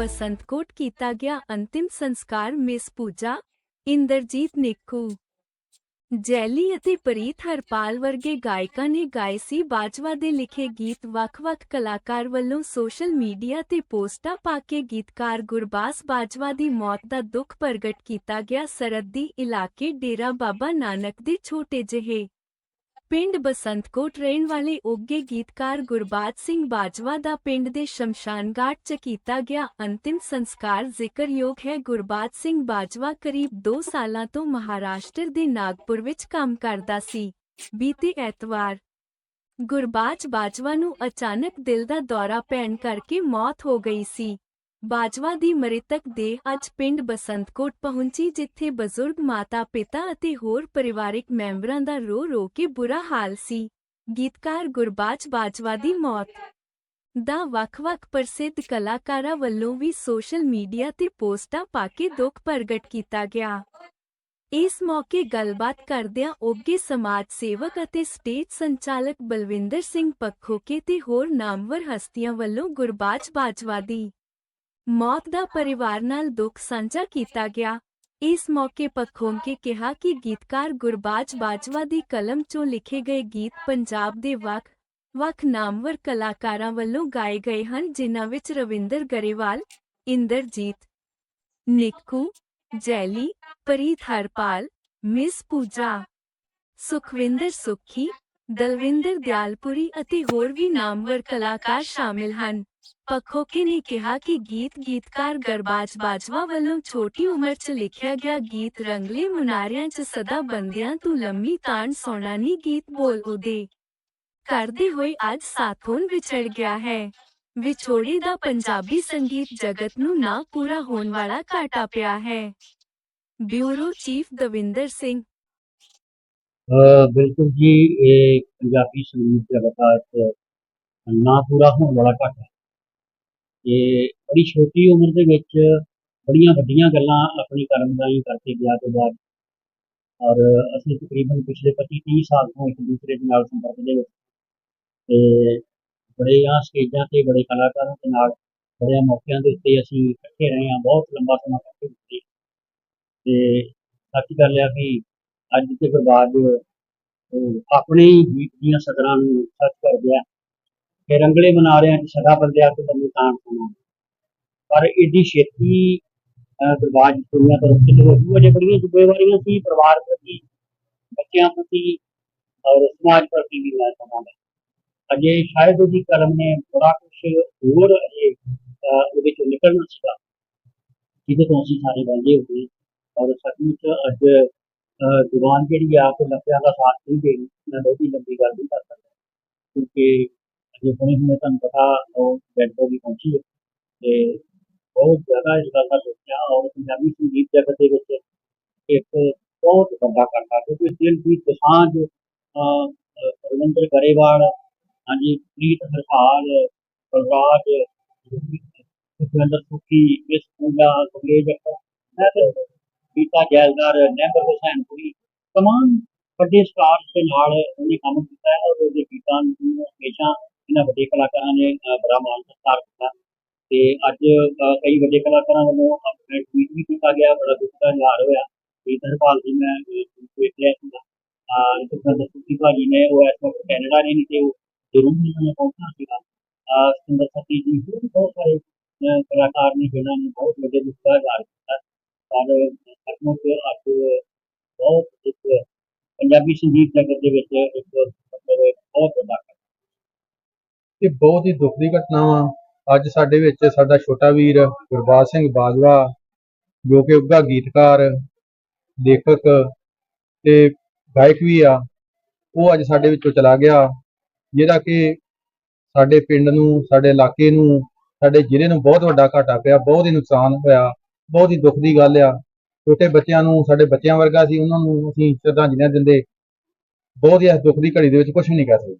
ਬਸੰਤਕੋਟ ਕੀਤਾ ਗਿਆ ਅੰਤਿਮ ਸੰਸਕਾਰ ਮਿਸ ਪੂਜਾ ਇੰਦਰਜੀਤ ਨਿੱਕੂ ਜੈਲੀ ਅਤੇ ਪ੍ਰੀਤ ਹਰਪਾਲ ਵਰਗੇ ਗਾਇਕਾਂ ਨੇ ਗਾਏ ਸੀ ਬਾਜਵਾ ਦੇ ਲਿਖੇ ਗੀਤ। ਵੱਖ-ਵੱਖ ਕਲਾਕਾਰ ਵੱਲੋਂ ਸੋਸ਼ਲ ਮੀਡੀਆ ਤੇ ਪੋਸਟਾਂ ਪਾ ਕੇ ਗੀਤਕਾਰ ਗੁਰਬਾਸ ਬਾਜਵਾ ਦੀ ਮੌਤ ਦਾ ਦੁੱਖ ਪ੍ਰਗਟ ਕੀਤਾ ਗਿਆ। ਸਰਹੱਦੀ ਇਲਾਕੇ ਡੇਰਾ ਬਾਬਾ ਨਾਨਕ ਦੇ ਛੋਟੇ ਜਿਹੇ ਪਿੰਡ ਬਸੰਤਕੋਟ ਰਹਿਣ ਵਾਲੇ ਉੱਘੇ ਗੀਤਕਾਰ ਗੁਰਬਾਜ ਸਿੰਘ ਬਾਜਵਾ ਦਾ ਪਿੰਡ ਦੇ ਸ਼ਮਸ਼ਾਨਘਾਟ 'ਚ ਕੀਤਾ ਗਿਆ ਅੰਤਿਮ ਸੰਸਕਾਰ ਜ਼ਿਕਰਯੋਗ ਹੈ। ਗੁਰਬਾਜ ਸਿੰਘ ਬਾਜਵਾ ਕਰੀਬ 2 ਸਾਲਾਂ ਤੋਂ ਮਹਾਰਾਸ਼ਟਰ ਦੇ ਨਾਗਪੁਰ ਵਿੱਚ ਕੰਮ ਕਰਦਾ ਸੀ। ਬੀਤੇ ਐਤਵਾਰ ਗੁਰਬਾਜ ਬਾਜਵਾ ਨੂੰ ਅਚਾਨਕ ਦਿਲ ਦਾ ਦੌਰਾ ਪੈਣ ਕਰਕੇ ਮੌਤ ਹੋ ਗਈ ਸੀ। ਬਾਜਵਾ ਦੀ ਮ੍ਰਿਤਕ ਦੇ ਅੱਜ ਪਿੰਡ ਬਸੰਤਕੋਟ ਪਹੁੰਚੀ, ਜਿੱਥੇ ਬਜ਼ੁਰਗ ਮਾਤਾ-ਪਿਤਾ ਅਤੇ ਹੋਰ ਪਰਿਵਾਰਕ ਮੈਂਬਰਾਂ ਦਾ ਰੋ ਰੋ ਕੇ ਬੁਰਾ ਹਾਲ ਸੀ। ਗੀਤਕਾਰ ਗੁਰਬਾਜ ਬਾਜਵਾ ਦੀ ਮੌਤ ਦਾ ਵੱਖ-ਵੱਖ ਪ੍ਰਸਿੱਧ ਕਲਾਕਾਰਾਂ ਵੱਲੋਂ ਵੀ ਸੋਸ਼ਲ ਮੀਡੀਆ ਤੇ ਪੋਸਟਾਂ ਪਾ ਕੇ ਦੁੱਖ ਪ੍ਰਗਟ ਕੀਤਾ ਗਿਆ। ਇਸ ਮੌਕੇ ਗੱਲਬਾਤ ਕਰਦਿਆਂ ਉੱਘੇ ਸਮਾਜ ਸੇਵਕ ਅਤੇ ਸਟੇਜ ਸੰਚਾਲਕ ਬਲਵਿੰਦਰ ਸਿੰਘ ਪੱਖੋਕੇ ਤੇ ਹੋਰ ਨਾਮਵਰ ਹਸਤੀਆਂ ਵੱਲੋਂ ਗੁਰਬਾਜ ਬਾਜਵਾ ਦੀ ਮੌਤ ਦਾ ਪਰਿਵਾਰ ਨਾਲ ਦੁੱਖ ਸਾਂਝਾ ਕੀਤਾ ਗਿਆ। ਇਸ ਮੌਕੇ ਪੱਖੋਂਕੇ ਕਿਹਾ ਕਿ ਗੀਤਕਾਰ ਗੁਰਬਾਜ ਬਾਜਵਾ ਦੀ ਕਲਮ 'ਚੋਂ ਲਿਖੇ ਗਏ ਗੀਤ ਪੰਜਾਬ ਦੇ ਵੱਖ ਵੱਖ ਨਾਮਵਰ ਕਲਾਕਾਰਾਂ ਵੱਲੋਂ ਗਾਏ ਗਏ ਹਨ, ਜਿਨ੍ਹਾਂ ਵਿੱਚ ਰਵਿੰਦਰ ਗਰੇਵਾਲ, ਇੰਦਰਜੀਤ ਨਿੱਕੂ, ਜੈਲੀ, ਪ੍ਰੀਤ ਹਰਪਾਲ, ਮਿਸ ਪੂਜਾ, ਸੁਖਵਿੰਦਰ ਸੁਖੀ ਦਲਵਿੰਦਰ ਦਿਆਲਪੁਰੀ ਅਤੇ ਹੋਰ ਵੀ ਨਾਮਵਰ ਕਲਾਕਾਰ ਸ਼ਾਮਿਲ ਹਨ। ਪੱਖੋਕੇ ਨੇ ਕਿਹਾ ਕਿ ਗੀਤ ਗੀਤਕਾਰ ਗਰਬਾਜ ਬਾਜਵਾ ਵੱਲੋਂ ਛੋਟੀ ਉਮਰ 'ਚ ਲਿਖਿਆ ਗਿਆ ਗੀਤ ਰੰਗਲੇ ਮੁਨਾਰਿਆਂ 'ਚ ਸਦਾ ਬੰਦਿਆਂ ਤੂੰ ਲੰਮੀ ਤਾਣ ਸੋਣਾ ਨੀ ਗੀਤ ਬੋਲ ਉਹਦੇ। ਕਰਦੇ ਹੋਏ ਅੱਜ ਸਾਥੋਂ ਵਿਛੜ ਗਿਆ ਹੈ। ਵਿਛੋੜੇ ਦਾ ਪੰਜਾਬੀ ਸੰਗੀਤ ਜਗਤ ਨੂੰ ਨਾ ਪੂਰਾ ਹੋਣ ਵਾਲਾ ਘਾਟਾ ਪਿਆ ਹੈ। ਬਿਊਰੋ ਚੀਫ ਦਵਿੰਦਰ ਸਿੰਘ ਬਿਲਕੁਲ ਜੀ, ਇਹ ਪੰਜਾਬੀ ਸੰਗੀਤ ਜਗਤ ਦਾ ਨਾ ਪੂਰਾ ਹੋਣ ਵਾਲਾ ਘਾਟਾ ਹੈ। ਇਹ ਬੜੀ ਛੋਟੀ ਉਮਰ ਦੇ ਵਿੱਚ ਬੜੀਆਂ ਵੱਡੀਆਂ ਗੱਲਾਂ ਆਪਣੀ ਕਰਮਦਾਈ ਕਰਕੇ ਗਿਆ ਤੋਂ ਬਾਅਦ। ਔਰ ਅਸੀਂ ਤਕਰੀਬਨ ਪਿਛਲੇ 25 30 ਸਾਲ ਤੋਂ ਇੱਕ ਦੂਸਰੇ ਦੇ ਨਾਲ ਸੰਪਰਕ ਦੇ ਵਿੱਚ ਤੇ ਬੜੀਆਂ ਸਟੇਜਾਂ ਤੇ ਬੜੇ ਕਲਾਕਾਰਾਂ ਦੇ ਨਾਲ ਬੜਿਆਂ ਮੌਕਿਆਂ ਦੇ ਉੱਤੇ ਅਸੀਂ ਇਕੱਠੇ ਰਹੇ ਹਾਂ, ਬਹੁਤ ਲੰਬਾ ਸਮਾਂ ਇਕੱਠੇ ਰਹੇ। ਤੇ ਸੱਚ ਗੱਲ ਆ ਕਿ ਅੱਜ ਤੇ ਬਰਬਾਦ ਉਹ ਆਪਣੇ ਹੀ ਗੀਤ ਦੀਆਂ ਸਦਰਾਂ ਨੂੰ ਸੱਚ ਕਰ ਗਿਆ ਕਿ ਰੰਗਲੇ ਮਨਾਰਿਆਂ ਚ ਸਦਾ ਬੰਦਿਆ ਤੋਂ ਬੰਦੇ ਤਾਂ ਸੁਣਾ। ਪਰ ਏਡੀ ਛੇਤੀ ਅਹ, ਦੁਨੀਆ ਤੋਂ ਰੁੱਖ ਹੋ ਅਜੇ ਬੜੀਆਂ ਜ਼ਿੰਮੇਵਾਰੀਆਂ ਸੀ ਪਰਿਵਾਰ ਪ੍ਰਤੀ ਬੱਚਿਆਂ ਪ੍ਰਤੀ ਔਰ ਸਮਾਜ ਪ੍ਰਤੀ ਵੀ ਮੈਂ ਸਮਝਦਾ ਅਜੇ ਸ਼ਾਇਦ ਉਹਦੀ ਕਲਮ ਨੇ ਬੜਾ ਕੁਝ ਹੋਰ ਅਜੇ ਉਹਦੇ ਚੋਂ ਨਿਕਲਣਾ ਸੀਗਾ ਜਿਹਦੇ ਤੋਂ ਅਸੀਂ ਸਾਰੇ ਵਾਂਝੇ ਹੋਏ ਔਰ ਸੱਚਮੁੱਚ ਅੱਜ ਅਹ ਜ਼ੁਬਾਨ ਜਿਹੜੀ ਆ ਉਹ ਲਫ਼ਜ਼ਾਂ ਦਾ ਸਾਥ ਨਹੀਂ ਦੇਣੀ ਮੈਂ ਬਹੁਤੀ ਲੰਬੀ ਗੱਲ ਨਹੀਂ ਕਰ ਸਕਦਾ ਕਿਉਂਕਿ ਅਜੇ ਹੁਣੇ ਹੁਣੇ ਤੁਹਾਨੂੰ ਪਤਾ ਉਹ ਡੈਡ ਬੋਡੀ ਪਹੁੰਚੀ ਹੈ ਤੇ ਬਹੁਤ ਜ਼ਿਆਦਾ ਇਸ ਗੱਲ ਦਾ ਸੋਚਿਆ ਔਰ ਪੰਜਾਬੀ ਸੰਗੀਤ ਜਗਤ ਦੇ ਵਿੱਚ ਇੱਕ ਬਹੁਤ ਵੱਡਾ ਘਾਟਾ ਕਿਉਂਕਿ ਦਿਲਜੀਤ ਦੋਸਾਂਝ ਅਹ, ਅਹ, ਰਵਿੰਦਰ ਗਰੇਵਾਲ ਹਾਂਜੀ ਪ੍ਰੀਤ ਹਰਪਾਲ ਬਲਰਾਜ ਸੁਖਵਿੰਦਰ ਸੁਖੀ ਇਸ ਪੂਜਾ ਸੁਰੇਜ ਮੈਂ ਤੇ ਗੀਤਾ ਜੈਲਦਾਰ ਨਹਿਬਰ ਹੁਸੈਨਪੁਰੀ ਵੱਡੇ ਸਟਾਰਸ ਦੇ ਨਾਲ ਉਹਨੇ ਕੰਮ ਕੀਤਾ ਹੈ ਔਰ ਉਹਦੇ ਗੀਤਾਂ ਨੂੰ ਹਮੇਸ਼ਾ ਇਹਨਾਂ ਵੱਡੇ ਕਲਾਕਾਰਾਂ ਨੇ ਬੜਾ ਮਾਣ ਸਤਿਕਾਰ ਕੀਤਾ। ਤੇ ਅੱਜ ਕਈ ਵੱਡੇ ਕਲਾਕਾਰਾਂ ਵੱਲੋਂ ਆਪਣੇ ਟਵੀਟ ਵੀ ਕੀਤਾ ਗਿਆ ਬੜਾ ਦੁੱਖ ਦਾ ਇਜ਼ਹਾਰ ਹੋਇਆ। ਕਿ ਧਰਪਾਲ ਜੀ ਮੈਂ ਵੇਖਿਆ ਸੀ ਅਹ, ਸੁਖਵਿੰਦਰ ਸੁਖੀ ਭਾਜੀ ਨੇ ਉਹ ਇਸ ਵਕਤ ਕੈਨੇਡਾ ਨੇ ਨਹੀਂ ਤੇ ਉਹ ਜ਼ਰੂਰ ਉਹਨਾਂ ਪਹੁੰਚਣਾ ਸੀਗਾ। ਅਹ, ਸੁੰਦਰ ਸਤੀ ਜੀ ਹੋਰ ਵੀ ਬਹੁਤ ਸਾਰੇ ਕਲਾਕਾਰ ਨੇ ਜਿਨ੍ਹਾਂ ਨੇ ਬਹੁਤ ਵੱਡੇ ਦੁੱਖ ਦਾ ਇਜ਼ਹਾਰ ਕੀਤਾ। ਪਰ ਸੱਚਮੁੱਚ ਅੱਜ ਬਹੁਤ ਇੱਕ ਪੰਜਾਬੀ ਸੰਗੀਤ ਜਗਤ ਦੇ ਵਿੱਚ ਇੱਕ ਮਤਲਬ ਬਹੁਤ ਵੱਡਾ ਇਹ ਬਹੁਤ ਹੀ ਦੁੱਖ ਦੀ ਘਟਨਾ ਵਾ ਅੱਜ ਸਾਡੇ ਵਿੱਚ ਸਾਡਾ ਛੋਟਾ ਵੀਰ ਗੁਰਬਾਜ ਸਿੰਘ ਬਾਜਵਾ, ਜੋ ਕਿ ਉੱਘਾ ਗੀਤਕਾਰ, ਲੇਖਕ ਤੇ ਗਾਇਕ ਵੀ ਆ, ਉਹ ਅੱਜ ਸਾਡੇ ਵਿੱਚੋਂ ਚਲਾ ਗਿਆ। ਜਿਹੜਾ ਕਿ ਸਾਡੇ ਪਿੰਡ ਨੂੰ, ਸਾਡੇ ਇਲਾਕੇ ਨੂੰ, ਸਾਡੇ ਜ਼ਿਲ੍ਹੇ ਨੂੰ ਬਹੁਤ ਵੱਡਾ ਘਾਟਾ ਪਿਆ, ਬਹੁਤ ਹੀ ਨੁਕਸਾਨ ਹੋਇਆ। ਬਹੁਤ ਹੀ ਦੁੱਖ ਦੀ ਗੱਲ ਆ। ਛੋਟੇ ਬੱਚਿਆਂ ਨੂੰ, ਸਾਡੇ ਬੱਚਿਆਂ ਵਰਗਾ ਸੀ, ਉਹਨਾਂ ਨੂੰ ਅਸੀਂ ਸ਼ਰਧਾਂਜਲੀਆਂ ਦਿੰਦੇ। ਬਹੁਤ ਹੀ ਇਸ ਦੁੱਖ ਦੀ ਘੜੀ ਦੇ ਵਿੱਚ ਕੁਝ ਵੀ ਨਹੀਂ ਕਰ ਸਕਦੇ।